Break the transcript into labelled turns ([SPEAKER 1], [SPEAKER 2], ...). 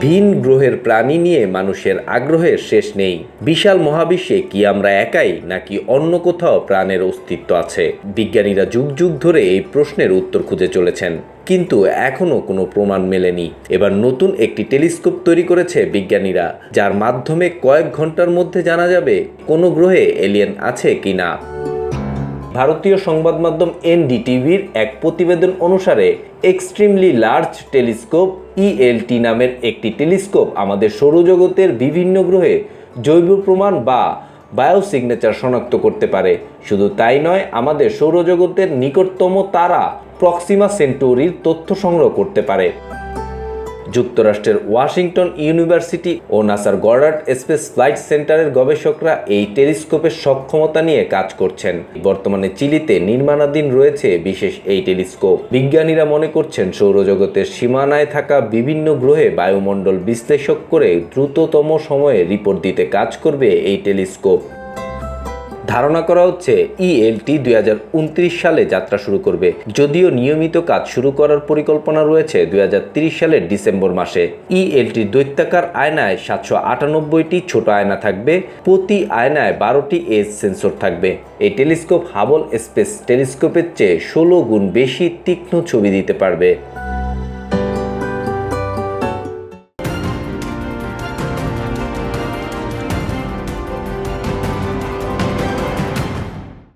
[SPEAKER 1] ভিন গ্রহের প্রাণী নিয়ে মানুষের আগ্রহের শেষ নেই। বিশাল মহাবিশ্বে কি আমরা একাই নাকি অন্য কোথাও প্রাণের অস্তিত্ব আছে? বিজ্ঞানীরা যুগ যুগ ধরে এই প্রশ্নের উত্তর খুঁজে চলেছেন। কিন্তু এখনও কোনো প্রমাণ মেলেনি। এবার নতুন একটি টেলিস্কোপ তৈরি করেছে বিজ্ঞানীরা, যার মাধ্যমে কয়েক ঘণ্টার মধ্যে জানা যাবে কোনো গ্রহে এলিয়েন আছে কি না ভারতীয় সংবাদ মাধ্যম এনডিটিভির এক প্রতিবেদন অনুসারে, এক্সট্রিমলি লার্জ টেলিস্কোপ ইএলটি নামের একটি টেলিস্কোপ আমাদের সৌরজগতের বিভিন্ন গ্রহে জৈব প্রমাণ বা বায়োসিগনেচার শনাক্ত করতে পারে। শুধু তাই নয়, আমাদের সৌরজগতের নিকটতম তারা প্রক্সিমা সেন্টোরির তথ্য সংগ্রহ করতে পারে। যুক্তরাষ্ট্রের ওয়াশিংটন ইউনিভার্সিটি ও নাসার গডার্ড স্পেস ফ্লাইট সেন্টারের গবেষকরা এই টেলিস্কোপের সক্ষমতা নিয়ে কাজ করছেন। বর্তমানে চিলিতে নির্মাণাধীন রয়েছে বিশেষ এই টেলিস্কোপ। বিজ্ঞানীরা মনে করছেন, সৌরজগতের সীমানায় থাকা বিভিন্ন গ্রহে বায়ুমণ্ডল বিশ্লেষক করে দ্রুততম সময়ে রিপোর্ট দিতে কাজ করবে এই টেলিস্কোপ। ধারণা করা হচ্ছে ইএলটি দুই হাজার উনত্রিশ সালে যাত্রা শুরু করবে। যদিও নিয়মিত কাজ শুরু করার পরিকল্পনা রয়েছে দুই সালের ডিসেম্বর মাসে। ইএলটির দৈত্যাকার আয়নায় সাতশো আটানব্বইটি ছোট আয়না থাকবে, প্রতি আয়নায় বারোটি এজ সেন্সর থাকবে। এই টেলিস্কোপ হাবল স্পেস টেলিস্কোপের চেয়ে ষোলো গুণ বেশি তীক্ষ্ণ ছবি দিতে পারবে।